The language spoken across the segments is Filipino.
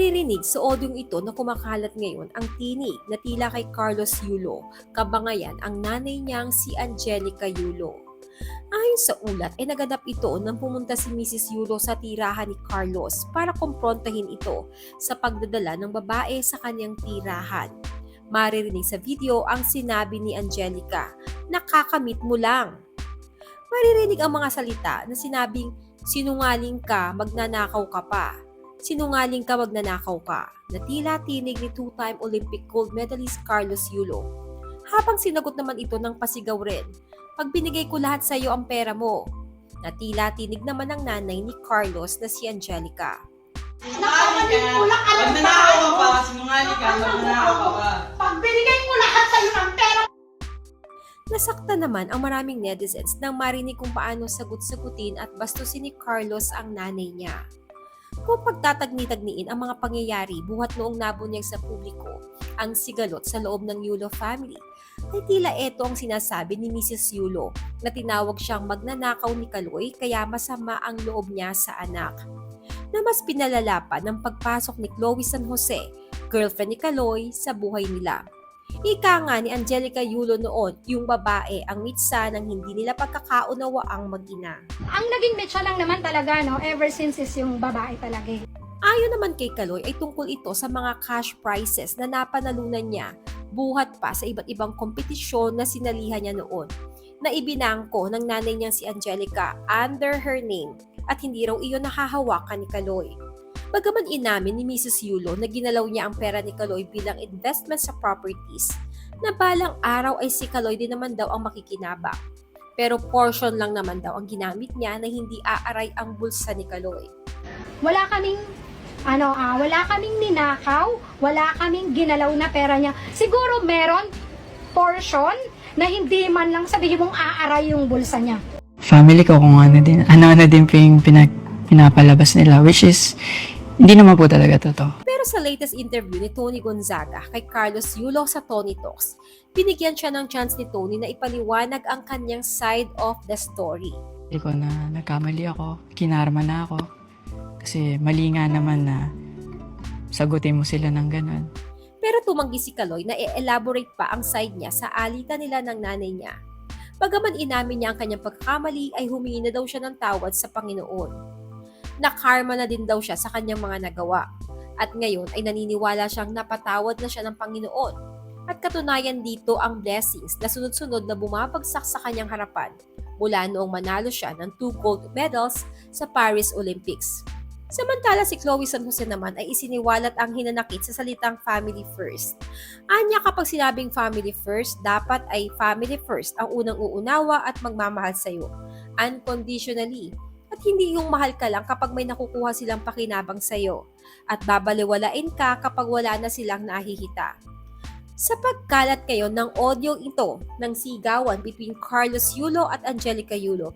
Maririnig sa odyong ito na kumakalat ngayon ang tinig na tila kay Carlos Yulo, kabangayan ang nanay niyang si Angelica Yulo. Ayon sa ulat ay naganap ito nang pumunta si Mrs. Yulo sa tirahan ni Carlos para kumprontahin ito sa pagdadala ng babae sa kanyang tirahan. Maririnig sa video ang sinabi ni Angelica, nakakamit mo lang. Maririnig ang mga salita na sinabing sinungaling ka, magnanakaw ka pa. Sinungaling ka, magnanakaw ka. Na tila tinig ni two-time Olympic gold medalist Carlos Yulo. Habang sinagot naman ito ng pasigaw rin, pag binigay ko lahat sa iyo ang pera mo. Na tila tinig naman ng nanay ni Carlos na si Angelica. Sinungaling ka. Magnanakaw ka pa. Sinungaling ka. Magnanakaw ka pa. Pag binigay ko lahat sa'yo ng pera, Nasakta naman ang maraming netizens nang marinig kung paano sagot-sagutin at bastusin ni Carlos ang nanay niya. Kung pagtatagni-tagniin ang mga pangyayari buhat noong nabunyag sa publiko ang sigalot sa loob ng Yulo family, ay tila ito ang sinasabi ni Mrs. Yulo na tinawag siyang magnanakaw ni Kaloy kaya masama ang loob niya sa anak. Na mas pinalala pa ng pagpasok ni Chloe San Jose, girlfriend ni Kaloy, sa buhay nila. Ika nga ni Angelica Yulo noon, yung babae ang mitsa ng hindi nila pagkakaunawa ang mag-ina. ang naging mecha lang naman talaga, no, ever since is yung babae talaga. eh. Ayon naman kay Kaloy ay tungkol ito sa mga cash prizes na napanalunan niya buhat pa sa iba't ibang kompetisyon na sinalihan niya noon na ibinangko ng nanay niyang si Angelica under her name at hindi raw iyon nahahawakan ni Kaloy. Bagaman inamin ni Mrs. Yulo na ginalaw niya ang pera ni Kaloy bilang investment sa properties, na balang araw ay si Kaloy din naman daw ang makikinabang. Pero portion lang naman daw ang ginamit niya na hindi aaray ang bulsa ni Kaloy. Wala kaming ano, ah, wala kaming ninakaw, wala kaming ginalaw na pera niya. Siguro meron portion na hindi man lang sabihin mong aaray yung bulsa niya. family ko kung ano din, ano-ano din po yung pinag, pinapalabas nila, which is, hindi naman po talaga totoo. Pero sa latest interview ni Tony Gonzaga kay Carlos Yulo sa Tony Talks, binigyan siya ng chance ni Tony na ipaliwanag ang kanyang side of the story. Hindi ko na nagkamali ako, kinarma na ako. Kasi mali nga naman na sagutin mo sila ng ganun. Pero tumanggi si Kaloy na i-elaborate pa ang side niya sa alitan nila ng nanay niya. Bagaman inamin niya ang kanyang pagkakamali ay humingi na daw siya ng tawad sa Panginoon. Nakarma na din daw siya sa kanyang mga nagawa. At ngayon ay naniniwala siyang napatawad na siya ng Panginoon. At katunayan dito ang blessings na sunod-sunod na bumabagsak sa kanyang harapan mula noong manalo siya ng two gold medals sa Paris Olympics. Samantala si Chloe San Jose naman ay isiniwalat ang hinanakit sa salitang family first. Anya kapag sinabing family first, dapat ay family first ang unang uunawa at magmamahal sa iyo. Unconditionally. Hindi yung mahal ka lang kapag may nakukuha silang pakinabang sa iyo. At babaliwalain ka kapag wala na silang nahihita. Sa pagkalat ngayon ng audio ito ng sigawan between Carlos Yulo at Angelica Yulo,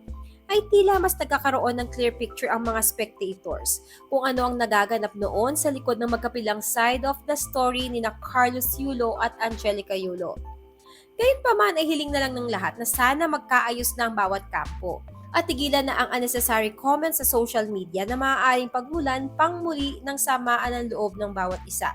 ay tila mas nagkakaroon ng clear picture ang mga spectators kung ano ang nagaganap noon sa likod ng magkapilang side of the story ni na Carlos Yulo at Angelica Yulo. Gayunpaman ay hiling na lang ng lahat na sana magkaayos na ang bawat kampo at tigilan na ang unnecessary comments sa social media na maaaring pagmulan pang muli ng samaan ng loob ng bawat isa.